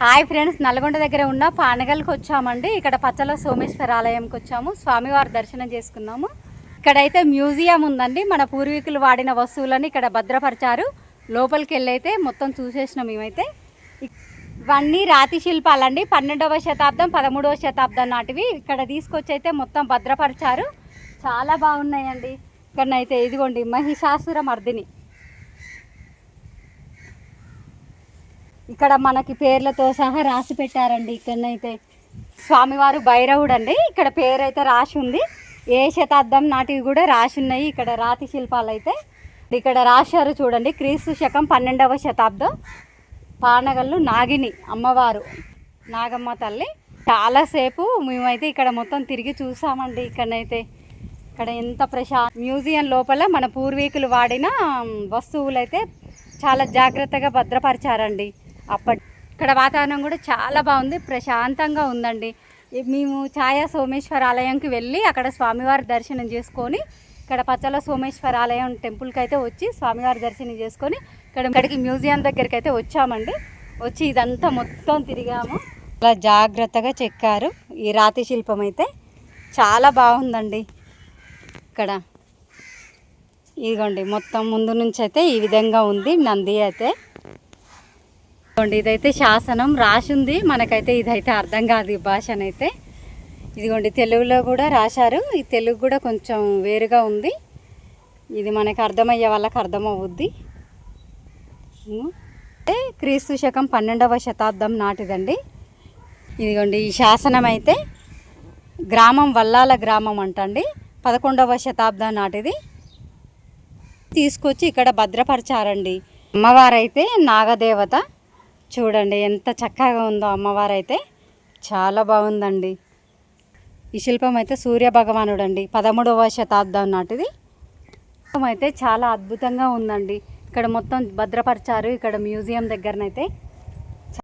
Hi friends Nalgonda దగ్గర ఉన్న పానగల్కి వచ్చామండి. ఇక్కడ పచ్చల సోమేశ్వర ఆలయంకి వచ్చాము. స్వామివారి దర్శనం చేసుకున్నాము. ఇక్కడైతే మ్యూజియం ఉందండి. మన పూర్వీకులు వాడిన వస్తువులని ఇక్కడ భద్రపరిచారు. లోపలికి వెళ్ళైతే మొత్తం చూసేసినాం మేమైతే. ఇవన్నీ రాతి శిల్పాలండి. పన్నెండవ శతాబ్దం పదమూడవ శతాబ్దం నాటివి. ఇక్కడ తీసుకొచ్చి అయితే మొత్తం భద్రపరిచారు. చాలా బాగున్నాయండి. ఇక్కడనైతే ఇదిగోండి మహిషాసుర మర్దిని. ఇక్కడ మనకి పేర్లతో సహా రాసి పెట్టారండి ఇక్కడనైతే. స్వామివారు భైరవుడు అండి ఇక్కడ పేరు అయితే రాసి ఉంది ఏ శతాబ్దం నాటివి కూడా రాసి ఉన్నాయి ఇక్కడ రాతి శిల్పాలు అయితే ఇక్కడ రాశారు చూడండి. క్రీస్తు శకం పన్నెండవ శతాబ్దం. పానగల్లు నాగిని అమ్మవారు. నాగమ్మ తల్లి. చాలాసేపు మేమైతే ఇక్కడ మొత్తం తిరిగి చూసామండి ఇక్కడనైతే. ఇక్కడ ఎంత ప్రశా మ్యూజియం లోపల మన పూర్వీకులు వాడిన వస్తువులు అయితే చాలా జాగ్రత్తగా భద్రపరిచారండి. అప్పటి ఇక్కడ వాతావరణం కూడా చాలా బాగుంది ప్రశాంతంగా ఉందండి. మేము ఛాయా సోమేశ్వర ఆలయంకి వెళ్ళి అక్కడ స్వామివారి దర్శనం చేసుకొని ఇక్కడ పచ్చల సోమేశ్వర ఆలయం టెంపుల్కి అయితే వచ్చి స్వామివారి దర్శనం చేసుకొని ఇక్కడ ఇక్కడికి మ్యూజియం దగ్గరికి అయితే వచ్చామండి. వచ్చి ఇదంతా మొత్తం తిరిగాము. చాలా జాగ్రత్తగా చెక్కారు. ఈ రాతి శిల్పం అయితే చాలా బాగుందండి. ఇక్కడ ఇదిగోండి మొత్తం ముందు నుంచి అయితే ఈ విధంగా ఉంది. నంది అయితే ఇదిగోండి ఇదైతే శాసనం రాసింది. మనకైతే ఇదైతే అర్థం కాదు ఈ భాషనైతే ఇదిగోండి తెలుగులో కూడా రాశారు. ఈ తెలుగు కూడా కొంచెం వేరుగా ఉంది. ఇది మనకు అర్థమయ్యే వాళ్ళకి అర్థమవుద్ది. అంటే క్రీస్తు శకం పన్నెండవ శతాబ్దం నాటిదండి. ఇదిగోండి ఈ శాసనం అయితే గ్రామం వల్లాల గ్రామం అంటండి. పదకొండవ శతాబ్దం నాటిది. తీసుకొచ్చి ఇక్కడ భద్రపరిచారండి. అమ్మవారైతే నాగదేవత. చూడండి ఎంత చక్కగా ఉందో అమ్మవారైతే. చాలా బాగుందండి. ఈ శిల్పం అయితే సూర్య భగవానుడు అండి పదమూడవ శతాబ్దం నాటిది. శిల్పం అయితే చాలా అద్భుతంగా ఉందండి. ఇక్కడ మొత్తం భద్రపరిచారు. ఇక్కడ మ్యూజియం దగ్గరనైతే